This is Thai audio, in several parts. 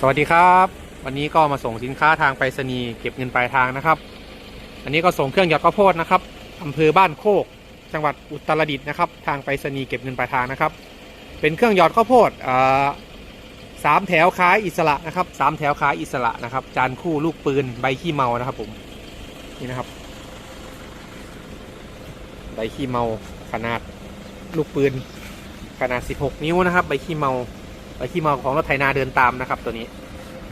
สวัสดีครับ วันนี้ก็มาส่งสินค้าทางไปรษณีย์เก็บเงินปลายทางนะครับ อันนี้ก็ส่งเครื่องหยอดข้าวโพดนะครับอำเภอบ้านโคก จังหวัดอุตรดิตถ์นะครับ ทางไปรษณีย์เก็บเงินปลายทางนะครับ เป็นเครื่องหยอดข้าวโพดอ่าสามแถวขายอิสระนะครับสามแถวขายอิสระนะครับ จานคู่ลูกปืนใบขี้เมานะครับ ผมนี่นะครับ ใบขี้เมาขนาดลูกปืนขนาด 16 นิ้วนะครับ ใบขี้เมา ใบขี้เมาของรถไถนาเดินตามนะครับ ตัวนี้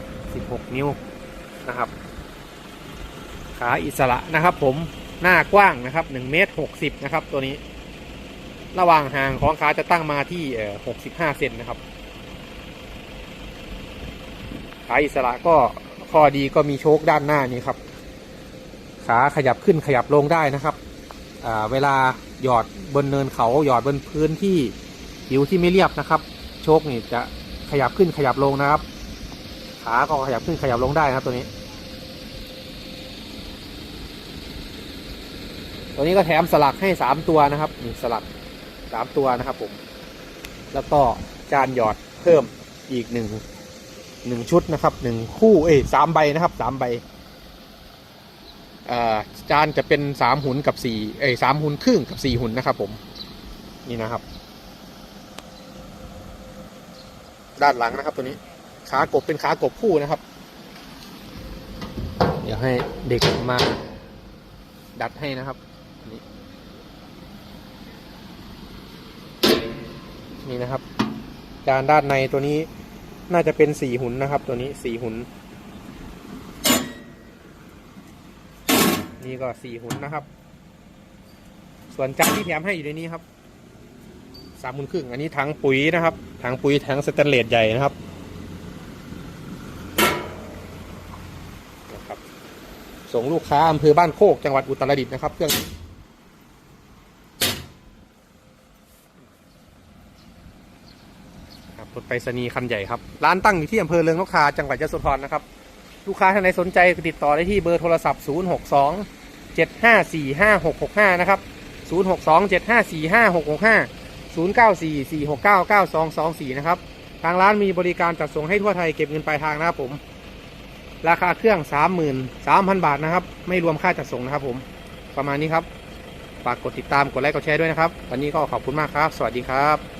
16 นิ้วนะครับ ขาอิสระนะครับ ผมหน้ากว้างนะครับ1เมตร60นะครับ ตัวนี้ ระหว่างห่างของขาจะตั้งมาที่65เซนนะครับ ขาอิสระก็ข้อดีก็มีโชคด้านหน้านี้ครับ ขาขยับขึ้นขยับลงได้นะครับเวลาหยอดบนเนินเขาหยอดบนพื้นที่ผิวที่ไม่เรียบนะครับ โชคนี่จะขยับขึ้นขยับลงนะครับ ขาก็ขยับขึ้นขยับลงได้นะครับตัวนี้ ตัวนี้ก็แถมสลักให้สามตัวนะครับนี่สลักสามตัวนะครับผมแล้วก็จานหยอดเพิ่มอีกหนึ่งหนึ่งชุดนะครับหนึ่งคู่เอ้สามใบนะครับสามใบอ่าจานจะเป็นสามหุนกับสี่เอ้สามหุนครึ่งกับสี่หุนนะครับผมนี่นะครับ ด้านหลังนะครับ ตัวนี้ขากบเป็นขากบคู่นะครับ เดี๋ยวให้เด็กมาดัดให้นะครับนนี้นี่นะครับจานด้านในตัวนี้น่าจะเป็นสี่หุนนะครับ ตัวนี้สี่หุนนี่ก็สี่หุนนะครับ ส่วนจานที่แถมให้อยู่ในนี้ครับ สามหมุนครึ่ง อันนี้ถังปุ๋ยนะครับ ถังปุ๋ยถังสแตนเลสใหญ่นะครับนะครับ ส่งลูกค้าอำเภอบ้านโคกจังหวัดอุตรดิตถ์นะครับ เครื่องครับรถไปรษณีย์คันใหญ่ครับ ร้านตั้งอยู่ที่อำเภอเรืองนกทาจังหวัดยโสธรนะครับ ลูกค้าท่านใดสนใจติดต่อได้ที่เบอร์โทรศัพท์ 062 7545665 นะครับ 062 7545665 0944699224 นะครับ ทางร้านมีบริการจัดส่งให้ทั่วไทยเก็บเงินปลายทางนะครับผม ราคาเครื่อง 33,000 บาทนะครับ ไม่รวมค่าจัดส่งนะครับผม ประมาณนี้ครับ ฝากกดติดตาม กดไลค์ กดแชร์ด้วยนะครับ วันนี้ก็ขอบคุณมากครับ สวัสดีครับ